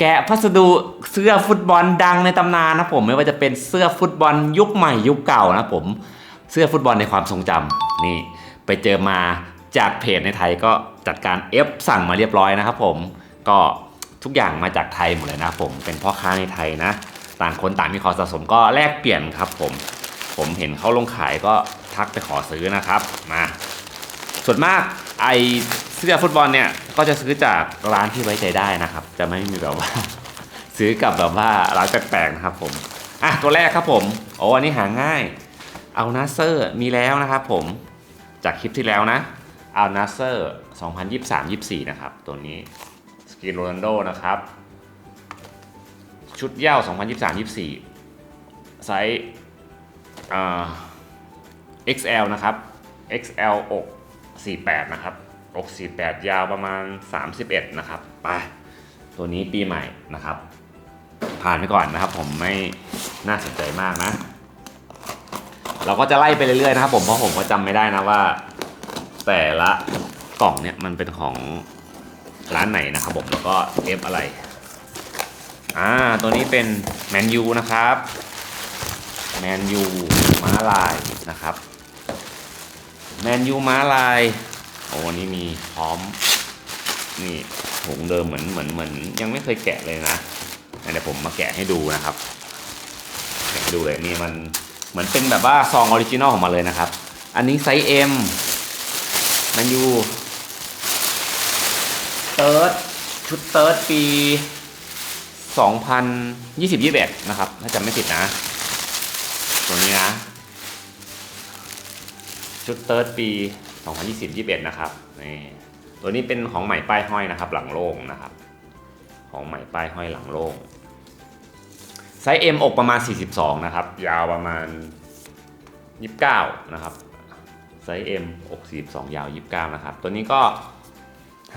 แกะพัสดุเสื้อฟุตบอลดังในตำนานนะผมไม่ว่าจะเป็นเสื้อฟุตบอลยุคใหม่ยุคเก่านะผมเสื้อฟุตบอลในความทรงจำนี่ไปเจอมาจากเพจในไทยก็จัดการเอฟสั่งมาเรียบร้อยนะครับผมก็ทุกอย่างมาจากไทยหมดเลยนะผมเป็นพ่อค้าในไทยนะ ต่างคนต่างมีของสะสมก็แลกเปลี่ยนครับผม ผมเห็นเขาลงขายก็ทักไปขอซื้อนะครับมาส่วนมากไอ เสื้อฟุตบอลเนี่ยก็จะซื้อจากร้านที่ไว้ใจได้นะครับ จะไม่มีแบบว่า ซื้อกับแบบว่าร้านแปลกๆนะครับผมอะตัวแรกครับผมโอ้อันนี้หาง่ายเอานาเซอร์มีแล้วนะครับผมจากคลิปที่แล้วนะเอานาเซอร์2023-24 นะครับ ตัวนี้สกินโรนัลโดนะครับ ชุดเย้า2023-24 ไซส์อ่า XL นะครับ XL อก48 นะครับ อก48 ยาวประมาณ 31 นะครับ ไป ตัวนี้ปีใหม่นะครับ ผ่านไปก่อนนะครับ ผมไม่น่าสนใจมากนะ เราก็จะไล่ไปเรื่อยๆนะครับ ผมเพราะผมก็จำไม่ได้นะว่า แต่ละกล่องเนี่ยมันเป็นของร้านไหนนะครับ ผมแล้วก็เอฟอะไรอ่าตัวนี้เป็นแมนยูนะครับแมนยูม้าลายนะครับแมนยูม้าลาย โอ้วันนี้มีพร้อม นี่ถุงเดิมเหมือนเหมือนเหมือน ยังไม่เคยแกะเลยนะเดี๋ยวผมมาแกะให้ดูนะครับแกะให้ดูเลยนี่มันเหมือนเป็นแบบว่าซองออริจินอลของมันเลยนะครับ อันนี้ไซส์ M แมนยูเติร์ดชุดเติร์ดปี 2020-21 นะครับ ถ้าจำไม่ผิดนะ ตัวนี้นะ ชุดเติร์ดปี 2020-21นะครับนี่ตัวนี้เป็นของใหม่ป้ายห้อยนะครับ หลังโล่งนะครับ ของใหม่ป้ายห้อยหลังโล่งไซส์ M อกประมาณ 42 นะครับ ยาวประมาณ 29 นะครับ ไซส์ M อก 42 ยาว 29 นะครับ ตัวนี้ก็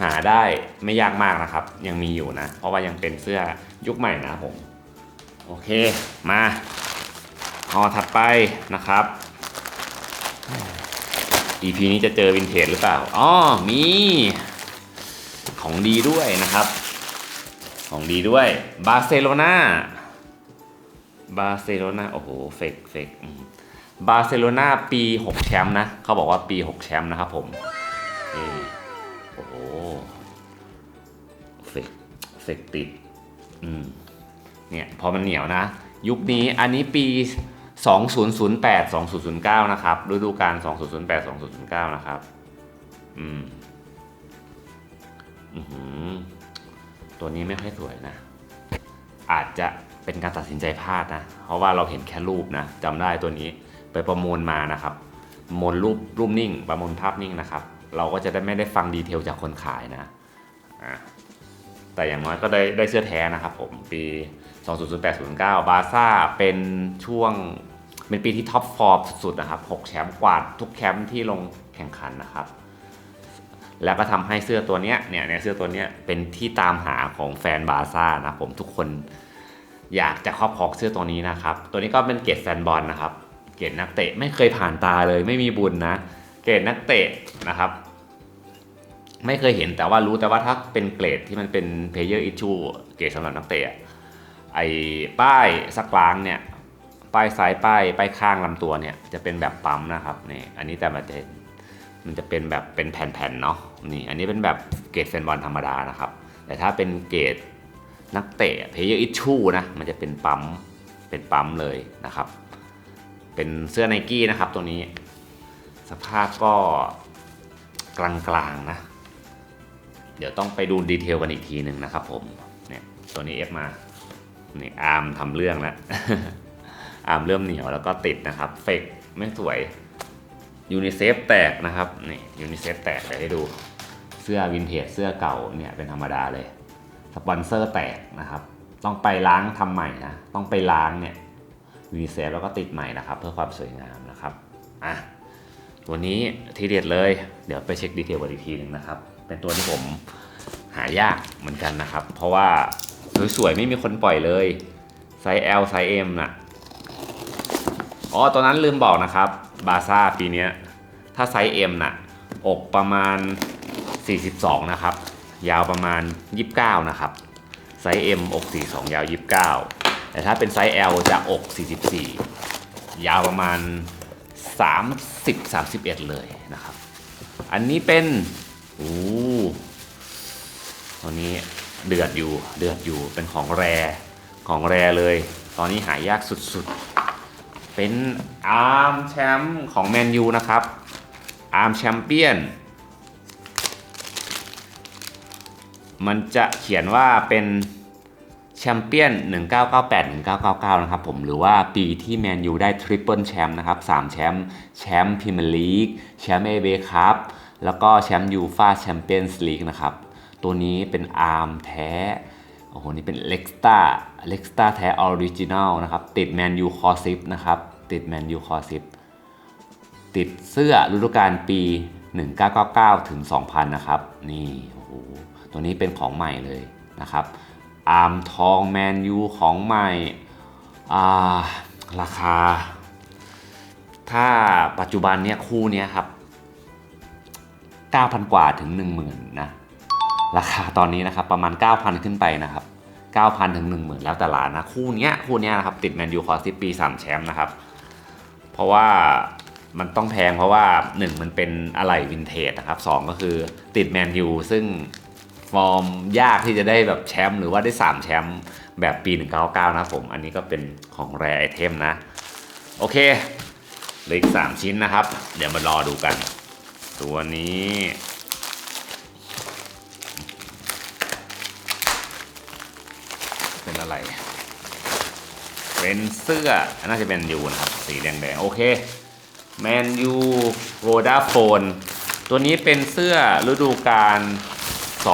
หาได้ไม่ยากมากนะครับ ยังมีอยู่นะ เพราะว่ายังเป็นเสื้อยุคใหม่นะผม โอเค มาห่อถัดไปนะครับ EP นี้จะเจอวินเทจหรือเปล่าอ๋อมีของดีด้วยนะครับ ของดีด้วยบาร์เซโลนาบาร์เซโลนาโอ้โหเฟกเฟกบาร์เซโลนาปี 6 แชมป์นะเขาบอกว่าปี 6 แชมป์นะครับผมนี่โอ้โหเฟกเฟกติดอืมเนี่ยพอมันเหนียวนะ ยุคนี้อันนี้ปี 2008 2009 นะครับฤดูกาล2008 2009 นะครับ อืมอือหือตัวนี้ไม่ค่อยสวยนะ อาจจะเป็นการตัดสินใจพลาดนะ เพราะว่าเราเห็นแค่รูปนะจำได้ตัวนี้ไปประมวลมานะครับประมวลรูปรูปนิ่ง ประมวลภาพนิ่งนะครับ เราก็จะได้ไม่ได้ฟังดีเทลจากคนขายนะอะแต่อย่างน้อยก็ได้ได้เสื้อแท้นะครับผม ปี 2008-09 บาร์ซ่าเป็นช่วง เป็นปีที่ท็อปฟอร์มสุดๆนะครับ6แชมป์กวาดทุกแชมป์ที่ลงแข่งขันนะครับ แล้วก็ทำให้เสื้อตัวเนี้ยเนี่ยเนี่ยเสื้อตัวเนี้ยเป็นที่ตามหาของแฟนบาร์ซ่านะผมทุกคนอยากจะครอบครองเสื้อตัวนี้นะครับ ตัวนี้ก็เป็นเกรดแฟนบอลนะครับ เกรดนักเตะไม่เคยผ่านตาเลย ไม่มีบุญนะ เกรดนักเตะนะครับ ไม่เคยเห็นแต่ว่ารู้แต่ว่าถ้าเป็นเกรดที่มันเป็น player issue เกรดสำหรับนักเตะอะไอ้ป้ายสักล้างเนี่ย ป้ายซ้ายป้ายป้ายข้างลำตัวเนี่ยจะเป็นแบบปั๊มนะครับนี่อันนี้แต่มันจะมันจะเป็นแบบเป็นแผ่นๆเนาะนี่อันนี้เป็นแบบเกรดแฟนบอลธรรมดานะครับ แต่ถ้าเป็นเกรดนักเตะเพย์เยอร์อิชชูนะมันจะเป็นปั๊มเป็นปั๊มเลยนะครับ เป็นเสื้อไนกี้นะครับตัวนี้ สภาพก็กลางๆนะ เดี๋ยวต้องไปดูดีเทลกันอีกทีหนึ่งนะครับผมเนี่ยตัวนี้เอฟมานี่อาร์มทำเรื่องแล้ว อาร์มเริ่มเหนียวแล้วก็ติดนะครับเฟกไม่สวยยูนิเซฟแตกนะครับนี่ยูนิเซฟแตกไปให้ดูเสื้อวินเทจเสื้อเก่าเนี่ยเป็นธรรมดาเลยสปอนเซอร์แตกนะครับต้องไปล้างทำใหม่นะต้องไปล้างเนี่ยยูนิเซฟแล้วก็ติดใหม่นะครับ เพื่อความสวยงามนะครับอะตัวนี้ทีเด็ดเลย เดี๋ยวไปเช็คดีเทลกันอีกทีหนึ่งนะครับ เป็นตัวที่ผมหายากเหมือนกันนะครับ เพราะว่าสวยๆไม่มีคนปล่อยเลยไซส์ L ไซส์ M น่ะ อ๋อตอนนั้นลืมบอกนะครับ บาซ่าปีนี้ถ้าไซส์ M น่ะ อกประมาณ 42 นะครับ ยาวประมาณ 29 นะครับ ไซส์ M อก 42 ยาว 29 แต่ถ้าเป็นไซส์ L จะอก 44 ยาวประมาณ 30 31 เลยนะครับ อันนี้เป็นโอ้ตัวนี้เดือดอยู่ เดือดอยู่ เป็นของแร ของแรเลย ตอนนี้หายากสุดๆ เป็นอาร์มแชมป์ของแมนยูนะครับ อาร์มแชมเปี้ยน มันจะเขียนว่าเป็นแชมเปี้ยน 1998 1999 นะครับผมหรือว่าปีที่แมนยูได้ทริปเปิลแชมป์นะครับ3แชมป์แชมป์พรีเมียร์ลีกแชมป์เอเบคัพแล้วก็แชมป์ยูฟาแชมเปี้ยนส์ลีกนะครับ ตัวนี้เป็นอาร์มแท้ โอ้โห นี่เป็นเล็กสตาเล็กสตาแท้ออริจินัลนะครับ ติดแมนยูคอซิปนะครับ ติดแมนยูคอซิปติดเสื้อฤดูกาลปี 1999 ถึง 2000 นะครับ นี่ โอ้โห ตัวนี้เป็นของใหม่เลยนะครับ อาร์มทองแมนยูของใหม่ อ่า ราคา ถ้าปัจจุบันเนี่ยคู่เนี้ยครับ 9,000 กว่าถึง 10,000 นะ ราคาตอนนี้นะครับประมาณ 9,000 ขึ้นไปนะครับ 9,000 ถึง 10,000 แล้วแต่ร้านนะ คู่เนี้ยคู่เนี้ยนะครับติดแมนยูคอสิปี 3 แชมป์นะครับ เพราะว่ามันต้องแพงเพราะว่า 1 มันเป็นอะไหล่วินเทจนะครับ 2 ก็คือติดแมนยูซึ่งฟอร์มยากที่จะได้แบบแชมป์หรือว่าได้ 3 แชมป์แบบปี 199 นะผม อันนี้ก็เป็นของแรไอเทมนะ โอเคเหลืออีก 3 ชิ้นนะครับ เดี๋ยวมารอดูกัน ตัวนี้ อะไร เป็นเสื้อ น่าจะเป็นยูนะครับ สีแดงๆ โอเค แมนยูโวดาโฟน ตัวนี้เป็นเสื้อฤดูกาล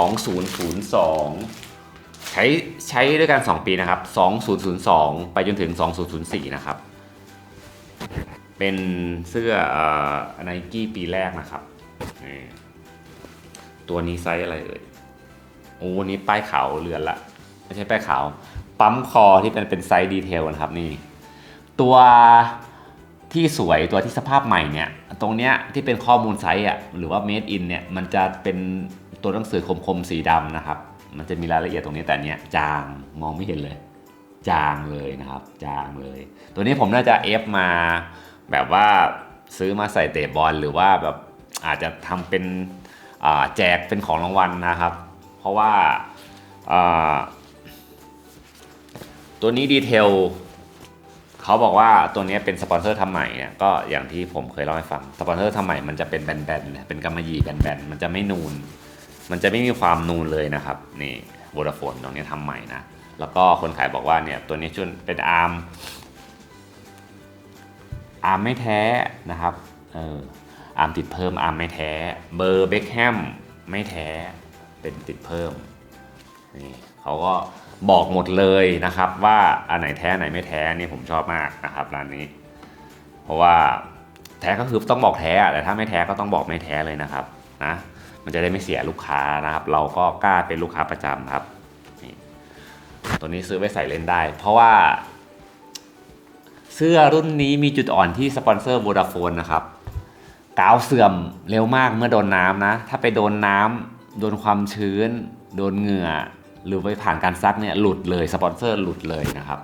2002 ใช้ใช้ด้วยกัน 2 ปีนะครับ 2002 ไปจนถึง 2004 นะครับ เป็นเสื้อไนกี้ปีแรกนะครับ ตัวนี้ไซส์อะไรเอ่ยโอ้นี่ป้ายขาวเรือนละ ไม่ใช่ป้ายขาว ปั๊มคอที่เป็นเป็นไซส์ดีเทลนะครับนี่ตัวที่สวยตัวที่สภาพใหม่เนี่ยตรงเนี้ยที่เป็นข้อมูลไซส์อะหรือว่า made in เนี่ยมันจะเป็นตัวหนังสือคมๆสีดำนะครับ มันจะมีรายละเอียดตรงนี้แต่เนี้ยจางมองไม่เห็นเลย จางเลยนะครับ จางเลย ตัวนี้ผมน่าจะเอฟมาแบบว่าซื้อมาใส่เตะบอลหรือว่าแบบอาจจะทำเป็นแจกเป็นของรางวัลนะครับ เพราะว่าอ่า ตัวนี้ดีเทลเขาบอกว่าตัวนี้เป็นสปอนเซอร์ทำใหม่เนี่ยก็อย่างที่ผมเคยเล่าให้ฟังสปอนเซอร์ทำใหม่มันจะเป็นแบนๆเนี่ยเป็นกำมะหยี่แบนๆมันจะไม่นูน มันจะไม่มีความนูนเลยนะครับนี่โวดาโฟนตรงนี้ทำใหม่นะแล้วก็คนขายบอกว่าเนี่ยตัวนี้ชุนเป็นอาร์มอาร์มไม่แท้นะครับเอออาร์มติดเพิ่มอาร์มไม่แท้เบอร์เบคแฮมไม่แท้เป็นติดเพิ่มนี่เขาก็ บอกหมดเลยนะครับว่าอันไหนแท้อันไหนไม่แท้นี่ผมชอบมากนะครับร้านนี้ เพราะว่าแท้ก็คือต้องบอกแท้แต่ถ้าไม่แท้ก็ต้องบอกไม่แท้เลยนะครับนะมันจะได้ไม่เสียลูกค้านะครับ เราก็กล้าเป็นลูกค้าประจำครับนี่ตัวนี้ซื้อไว้ใส่เล่นได้ เพราะว่า เสื้อรุ่นนี้มีจุดอ่อนที่สปอนเซอร์ Vodafone นะครับกาวเสื่อมเร็วมากเมื่อโดนน้ำนะ ถ้าไปโดนน้ำโดนความชื้น โดนเหงื่อ หรือไปผ่านการซักเนี่ยหลุดเลยสปอนเซอร์หลุดเลยนะครับ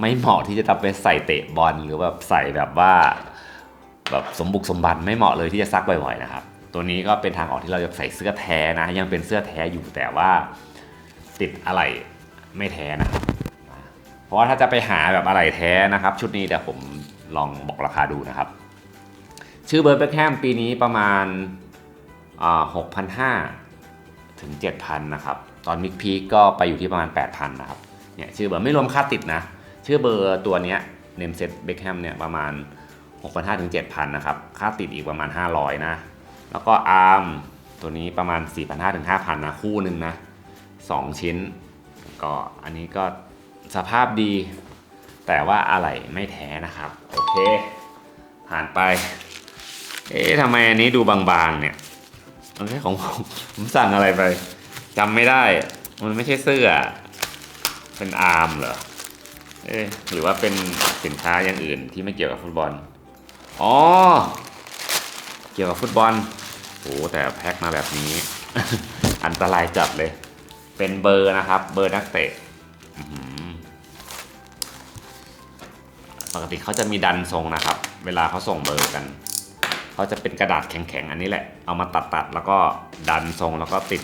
ไม่เหมาะที่จะต้องไปใส่เตะบอลหรือแบบใส่แบบว่าแบบสมบุกสมบันไม่เหมาะเลยที่จะซักบ่อยๆนะครับ ตัวนี้ก็เป็นทางออกที่เราจะใส่เสื้อแท้นะ ยังเป็นเสื้อแท้อยู่แต่ว่าติดอะไรไม่แท้นะครับเพราะว่าถ้าจะไปหาแบบอะไรแท้นะครับ ชุดนี้เดี๋ยวผมลองบอกราคาดูนะครับ ชื่อเบิร์ดเบคแฮมปีนี้ประมาณหกพันห้าถึง7,000นะครับตอนมิกพีกก็ไปอยู่ที่ประมาณ 8,000นะครับเนี่ยชื่อเบอร์ไม่รวมค่าติดนะ ชื่อเบอร์ตัวเนี้ยเนมเซตเบคแฮมเนี่ยประมาณ 6,500ถึง7,000นะครับค่าติดอีกประมาณ 500 นะ แล้วก็อาร์มตัวนี้ประมาณ 4,500ถึง5,000นะคู่หนึ่งนะ 2 ชิ้น ก็อันนี้ก็สภาพดี แต่ว่าอะไรไม่แท้นะครับ โอเค ผ่านไป เอ๊ะทำไมอันนี้ดูบางๆเนี่ยมันไม่ใช่ของผม ผมสั่งอะไรไป จำไม่ได้ มันไม่ใช่เสื้อ เป็นอาร์มเหรอ เอ๊หรือว่าเป็นสินค้าอย่างอื่นที่ไม่เกี่ยวกับฟุตบอล อ๋อ เกี่ยวกับฟุตบอลโหแต่แพ็คมาแบบนี้ อันตรายจัดเลย เป็นเบอร์นะครับ เบอร์นักเตะปกติเขาจะมีดันทรงนะครับ เวลาเขาส่งเบอร์กันเขาจะเป็นกระดาษแข็งๆ อันนี้แหละ เอามาตัดๆ แล้วก็ดันทรงแล้วก็ติด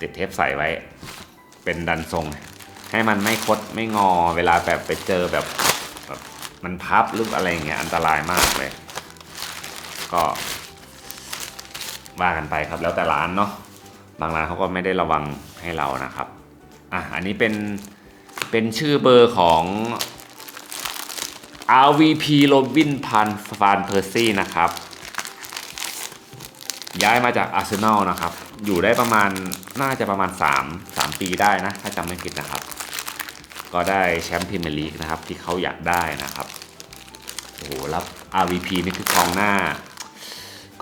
ติดเทปใส่ไว้ เป็นดันทรง ให้มันไม่คดไม่งอเวลาแบบไปเจอแบบแบบมันพับหรืออะไรอย่างเงี้ยอันตรายมากเลย ก็ว่ากันไปครับแล้วแต่ร้านเนาะบางร้านเขาก็ไม่ได้ระวังให้เรานะครับอะอันนี้เป็นเป็นชื่อเบอร์ของ RVP โรบินพันฟานเพอร์ซี่นะครับ ย้ายมาจากอาร์เซนอลนะครับ อยู่ได้ประมาณน่าจะประมาณ 3 3 ปีได้นะ ถ้าจำไม่ผิดนะครับ ก็ได้แชมป์พรีเมียร์ลีกนะครับ ที่เขาอยากได้นะครับโอ้โหแล้ว RVP นี่คือกองหน้า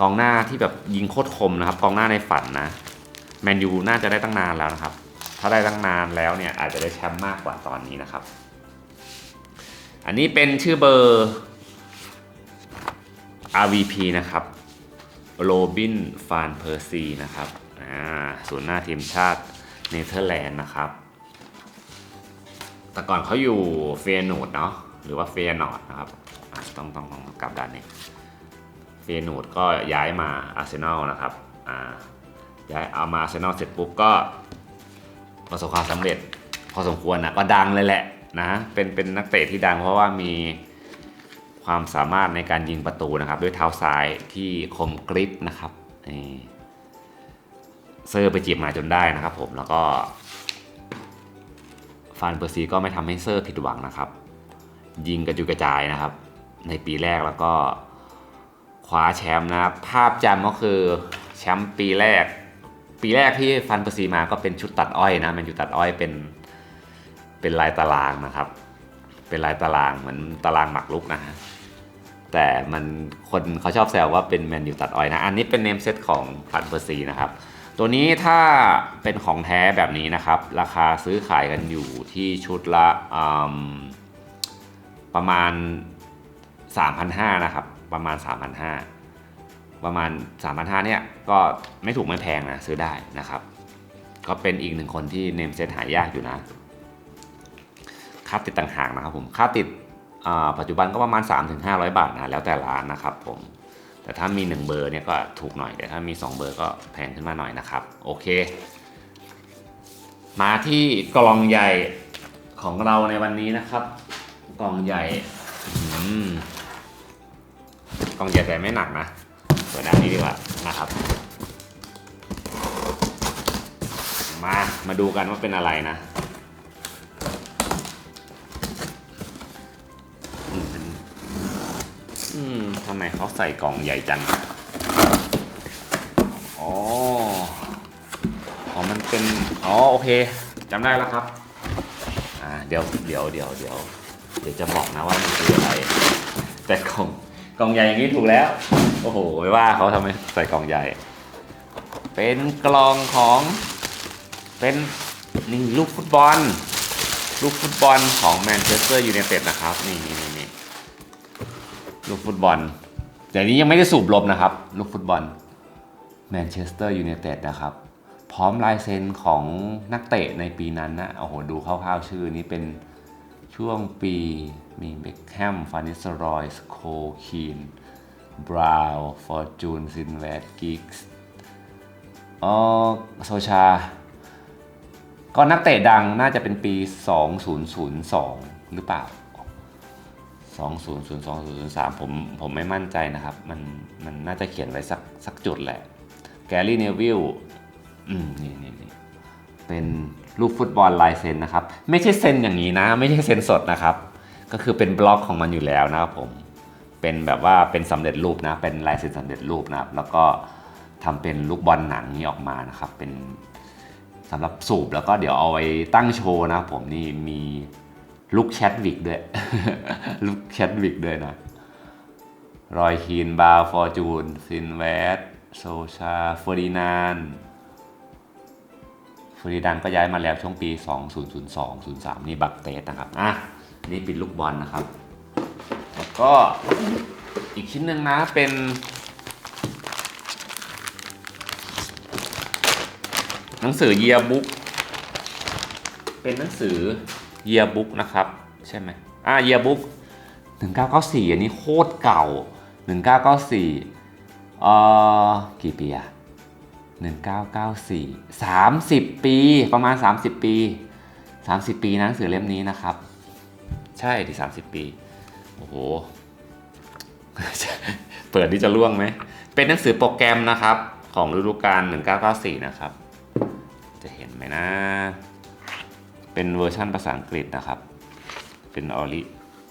กองหน้าที่แบบยิงโคตรคมนะครับ กองหน้าในฝันนะแมนยูน่าจะได้ตั้งนานแล้วนะครับ ถ้าได้ตั้งนานแล้วเนี่ยอาจจะได้แชมป์มากกว่าตอนนี้นะครับ อันนี้เป็นชื่อเบอร์ RVP นะครับโรบินฟานเพอร์ซีนะครับ ศูนย์หน้าทีมชาติเนเธอร์แลนด์นะครับ แต่ก่อนเขาอยู่เฟียนูดเนาะหรือว่าเฟียนอร์ดนะครับต้องต้องต้องกลับด้านนี้เฟียนูดก็ย้ายมาอาร์เซนอลนะครับย้ายเอามาอาร์เซนอลเสร็จปุ๊บก็ประสบความสำเร็จพอสมควรนะก็ดังเลยแหละนะเป็นเป็นนักเตะที่ดังเพราะว่ามีความสามารถในการยิงประตูนะครับ ด้วยเท้าซ้ายที่คมกริบนะครับนี่ เซอร์ไปจีบมาจนได้นะครับผมแล้วก็ฟานเปอร์ซีก็ไม่ทำให้เซอร์ผิดหวังนะครับ ยิงกระจุกระจายนะครับ ในปีแรกแล้วก็คว้าแชมป์นะครับภาพจำก็คือแชมป์ปีแรก ปีแรกที่ฟันเปอร์ซีมาก็เป็นชุดตัดอ้อยนะแมันอยู่ตัดอ้อยเป็นเป็นลายตารางนะครับ เป็นลายตารางเหมือนตารางหมักลุกนะฮะแต่มันคนเขาชอบแซวว่าเป็นแมนยูตัดอ้อยนะ อันนี้เป็นเนมเซตของฟันเปอร์ซีนะครับ ตัวนี้ถ้าเป็นของแท้แบบนี้นะครับ ราคาซื้อขายกันอยู่ที่ชุดละประมาณ 3,500นะครับ ประมาณ 3,500 ประมาณ 3,500เนี่ยก็ไม่ถูกไม่แพงนะซื้อได้นะครับ ก็เป็นอีกหนึ่งคนที่เนมเซตหายากอยู่นะค่าติดต่างหากนะครับผมค่าติดปัจจุบันก็ประมาณ 3-500 บาทนะแล้วแต่ร้านนะครับผม แต่ถ้ามี 1 เบอร์เนี่ยก็ถูกหน่อย แต่ถ้ามี 2 เบอร์ก็แพงขึ้นมาหน่อยนะครับ โอเค มาที่กล่องใหญ่ของเราในวันนี้นะครับ กล่องใหญ่กล่องใหญ่แต่ไม่หนักนะเปิดด้านนี้ดีกว่านะครับ มา มาดูกันว่าเป็นอะไรนะ ทำไมเขาใส่กล่องใหญ่จัง อ๋อ อ๋อ มันเป็น อ๋อ โอเคจำได้แล้วครับ อ่า เดี๋ยว เดี๋ยว เดี๋ยว เดี๋ยว เดี๋ยวจะบอกนะว่ามันคืออะไร แต่กล่อง กล่องใหญ่อย่างนี้ถูกแล้ว โอ้โห ไม่ว่าเขาทำไมใส่กล่องใหญ่ เป็นกล่องของ เป็นนี่ลูกฟุตบอล ลูกฟุตบอลของแมนเชสเตอร์ยูไนเต็ดนะครับ นี่นี่นี่นี่ ลูกฟุตบอล แต่นี้ยังไม่ได้สูบลมนะครับ ลูกฟุตบอลแมนเชสเตอร์ยูไนเต็ดนะครับ พร้อมลายเซ็นของนักเตะในปีนั้นนะโอ้โหดูคร่าวๆชื่อนี้เป็นช่วงปีมีเบคแฮมฟานิสรอยส์โคคีนบราวน์ฟอร์จูนซินแวดกิกส์อ๋อโซชา ก็นักเตะดังน่าจะเป็นปี 2002 หรือเปล่า 2002 2003 ผมผมไม่มั่นใจนะครับ มันมันน่าจะเขียนไว้สักสักจุดแหละ แกรี่เนวิลอืมนี่นี่นี่เป็นลูกฟุตบอลลายเซ็นนะครับ ไม่ใช่เซ็นอย่างนี้นะ ไม่ใช่เซ็นสดนะครับ ก็คือเป็นบล็อกของมันอยู่แล้วนะครับผม เป็นแบบว่าเป็นสำเร็จรูปนะ เป็นลายเซ็นสำเร็จรูปนะครับ แล้วก็ทำเป็นลูกบอลหนังนี้ออกมานะครับ เป็นสำหรับสูบแล้วก็เดี๋ยวเอาไว้ตั้งโชว์นะครับผมนี่มี ลูกแชดวิกด้วยลูกแชดวิกด้วยนะ รอยคีนบาฟอร์จูนซินแวดโซชาเฟอร์ดินานเฟอร์ดินานก็ย้ายมาแล้วช่วงปี 2002 03 นี่บักเตสนะครับ อะ นี่เป็นลูกบอลนะครับ แล้วก็อีกชิ้นหนึ่งนะเป็นหนังสือเยียบุ๊กเป็นหนังสือ เยียบุ๊กนะครับ ใช่ไหมอ่าเยียบุ๊ก1994 อันนี้โคตรเก่า 1994 เอ่อ กี่ปีอะ1994 30 ปีประมาณ 30 ปี 30 ปีนะหนังสือเล่มนี้นะครับ ใช่ที่30 ปี โอ้โห เปิดที่จะล่วงไหม เป็นหนังสือโปรแกรมนะครับ ของฤดูกาล1994 นะครับ จะเห็นไหมนะ เป็นเวอร์ชั่นภาษาอังกฤษนะครับ เป็นออริ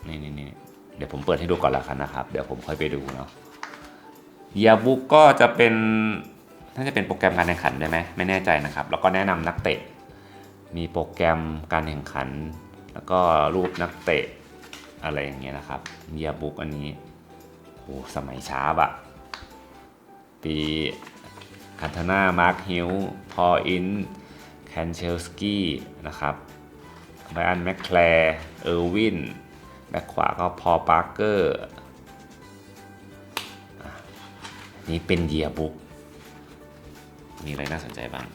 นี่นี่นี่เดี๋ยวผมเปิดให้ดูก่อนละกันนะครับ เดี๋ยวผมค่อยไปดูเนาะเยียบุ๊กก็จะเป็นน่าจะเป็นโปรแกรมการแข่งขันได้ไหมไม่แน่ใจนะครับ แล้วก็แนะนำนักเตะ มีโปรแกรมการแข่งขัน แล้วก็รูปนักเตะอะไรอย่างเงี้ยนะครับเยียบุ๊กอันนี้โอ้สมัยช้าบะปีคันธนามาร์คฮิลพออินแคนเชลสกี้นะครับ ไบอันแมคแคลร์เออร์วินแบ็คขวาก็พอปาร์เกอร์นี่เป็นเยียบุ๊กมีอะไรน่าสนใจบ้าง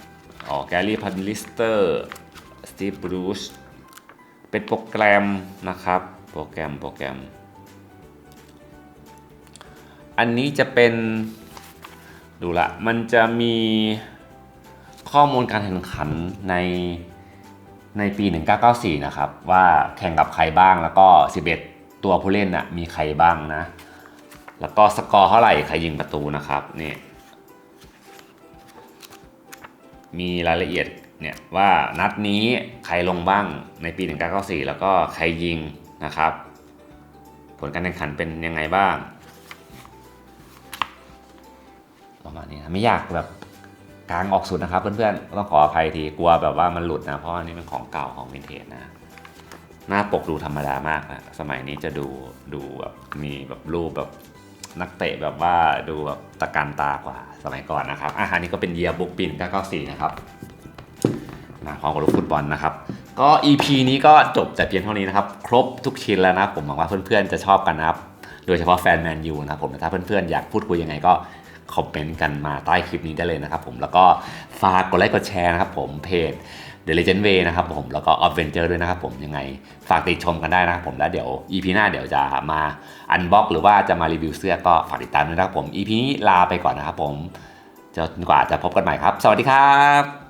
อ๋อ แกลลี่พันลิสเตอร์ สตีฟบรูซเป็นโปรแกรมนะครับ โปรแกรม โปรแกรม อันนี้จะเป็น ดูละ มันจะมีข้อมูลการแข่งขันใน ในปี 1994 นะครับ ว่าแข่งกับใครบ้างแล้วก็ 11 ตัวผู้เล่นน่ะมีใครบ้างนะ แล้วก็สกอร์เท่าไหร่ใครยิงประตูนะครับนี่มีรายละเอียดเนี่ยว่านัดนี้ใครลงบ้างในปี 1994 แล้วก็ใครยิงนะครับ ผลการแข่งขันเป็นยังไงบ้างประมาณนี้นะไม่อยากแบบ กลางออกสุดนะครับเพื่อนๆต้องขออภัยทีกลัวแบบว่ามันหลุดนะ เพราะอันนี้เป็นของเก่าของวินเทจนะ หน้าปกดูธรรมดามากนะสมัยนี้จะดูดูแบบมีแบบรูปแบบนักเตะแบบว่าดูแบบตะการตากว่าสมัยก่อนนะครับอะอันนี้ก็เป็นเยียบุกปีน994 นะครับนะของลูกฟุตบอลนะครับ ก็ EP นี้ก็จบแต่เพียงเท่านี้นะครับ ครบทุกชิ้นแล้วนะผมหวังว่าเพื่อนๆจะชอบกันนะครับ โดยเฉพาะแฟนแมนยูนะผมถ้าเพื่อนๆอยากพูดคุยยังไงก็ คอมเมนต์กันมาใต้คลิปนี้ได้เลยนะครับผมแล้วก็ฝากกดไลค์กดแชร์นะครับผมเพจ The Legend Way นะครับผมแล้วก็ Adventure ด้วยนะครับผมยังไงฝากติดชมกันได้นะครับผมแล้วเดี๋ยว EP หน้าเดี๋ยวจะมาอันบ็อกหรือว่าจะมารีวิวเสื้อก็ฝากติดตามด้วยนะครับผม EP นี้ลาไปก่อนนะครับผมจนกว่าจะพบกันใหม่ครับ สวัสดีครับ